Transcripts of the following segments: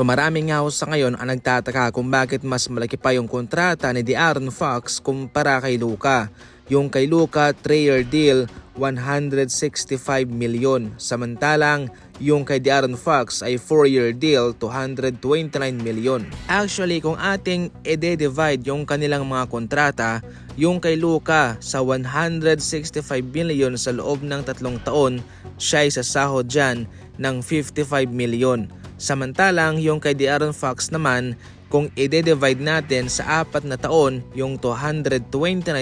So maraming nga sa ngayon ang nagtataka kung bakit mas malaki pa yung kontrata ni De'Aaron Fox kumpara kay Luka. Yung kay Luka 3-year deal 165 million. Samantalang yung kay De'Aaron Fox ay 4-year deal 229 million. Actually kung ating ide-divide yung kanilang mga kontrata, yung kay Luka sa 165 million sa loob ng tatlong taon, siya ay sasahod dyan ng 55 million. Samantalang yung kay De'Aaron Fox naman, kung ide-divide natin sa apat na taon, yung 229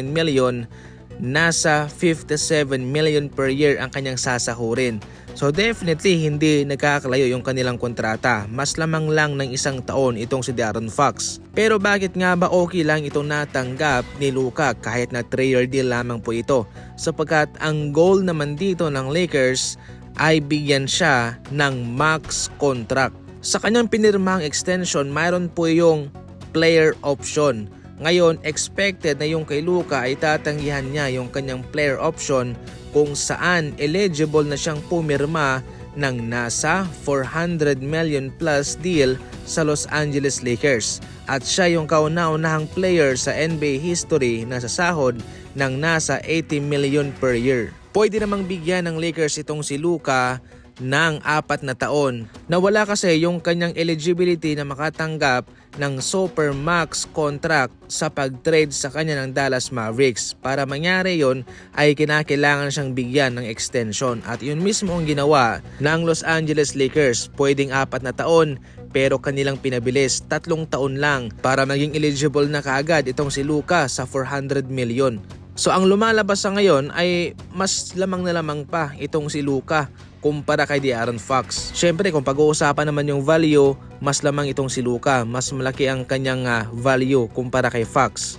million, nasa 57 million per year ang kanyang sasahurin. So definitely hindi nagkakalayo yung kanilang kontrata. Mas lamang lang ng isang taon itong si Darren Fox. Pero bakit nga ba okay lang itong natanggap ni Luka kahit na 3-year deal lamang po ito? Sapagkat ang goal naman dito ng Lakers ay bigyan siya ng max contract. Sa kanyang pinirmahang extension, mayroon po yung player option. Ngayon, expected na yung kay Luka ay tatanggihan niya yung kanyang player option kung saan eligible na siyang pumirma ng nasa 400 million plus deal sa Los Angeles Lakers. At siya yung kauna-unahang player sa NBA history na sasahod ng nasa 80 million per year. Pwede namang bigyan ng Lakers itong si Luka ng apat na taon. Nawala kasi yung kanyang eligibility na makatanggap ng super max contract sa pag-trade sa kanya ng Dallas Mavericks. Para mangyari yon ay kinakailangan siyang bigyan ng extension at yun mismo ang ginawa ng Los Angeles Lakers. Pwedeng apat na taon pero kanilang pinabilis tatlong taon lang para maging eligible na kaagad itong si Luka sa 400 million. So ang lumalabas sa ngayon ay mas lamang na lamang pa itong si Luka kumpara kay De'Aaron Fox. Siyempre kung pag-uusapan naman yung value, mas lamang itong si Luka. Mas malaki ang kanyang ah, value kumpara kay Fox.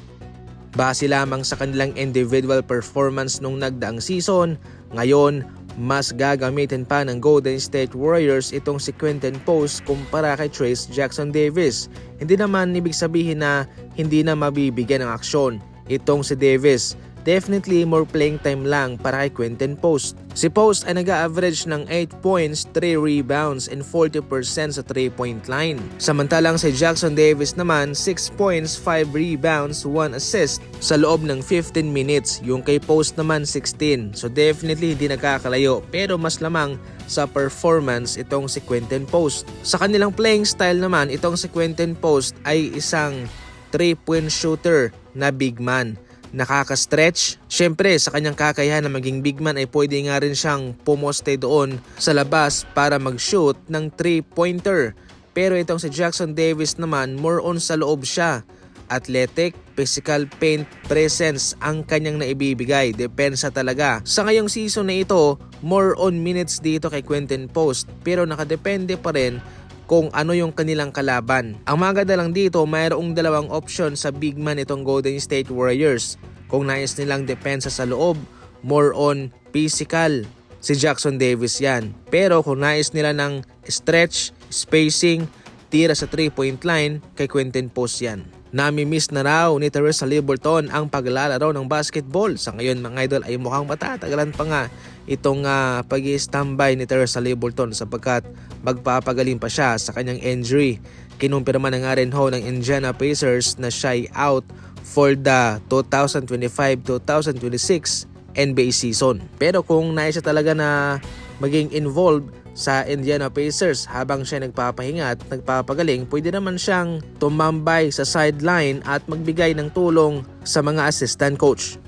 Base lamang sa kanilang individual performance nung nagdaang season, ngayon mas gagamitin pa ng Golden State Warriors itong si Quentin Post kumpara kay Trace Jackson Davis. Hindi naman ibig sabihin na hindi na mabibigyan ng aksyon itong si Davis definitely more playing time lang para kay Quentin Post. Si Post ay nag-average ng 8 points, 3 rebounds, and 40% sa 3-point line. Samantalang si Jackson Davis naman, 6 points, 5 rebounds, 1 assist sa loob ng 15 minutes. Yung kay Post naman, 16. So definitely hindi nagkakalayo pero mas lamang sa performance itong si Quentin Post. Sa kanilang playing style naman, itong si Quentin Post ay isang 3-point shooter na big man nakaka-stretch. Siyempre, sa kanyang kakayahan na maging big man ay pwede nga rin siyang pumoste doon sa labas para mag-shoot ng 3-pointer. Pero itong si Jackson Davis naman, more on sa loob siya. Athletic, physical paint, presence ang kanyang naibibigay. Depensa talaga. Sa ngayong season na ito, more on minutes dito kay Quentin Post. Pero nakadepende pa rin kung ano yung kanilang kalaban. Ang maganda lang dito, mayroong dalawang option sa big man itong Golden State Warriors. Kung nais nilang depensa sa loob, more on physical. Si Jackson Davis yan. Pero kung nais nila ng stretch, spacing, tira sa 3-point line, kay Quentin Post yan. Nami-miss na raw ni Teresa Liberton ang paglalaro ng basketball. Sa ngayon mga idol ay mukhang matatagalan pa nga itong uh, pag standby ni Teresa Liberton sapagkat magpapagaling pa siya sa kanyang injury. Kinumpirma na nga rin ho ng Indiana Pacers na siya ay out for the 2025-2026 NBA season. Pero kung nais siya talaga na maging involved sa Indiana Pacers habang siya nagpapahinga at nagpapagaling, pwede naman siyang tumambay sa sideline at magbigay ng tulong sa mga assistant coach.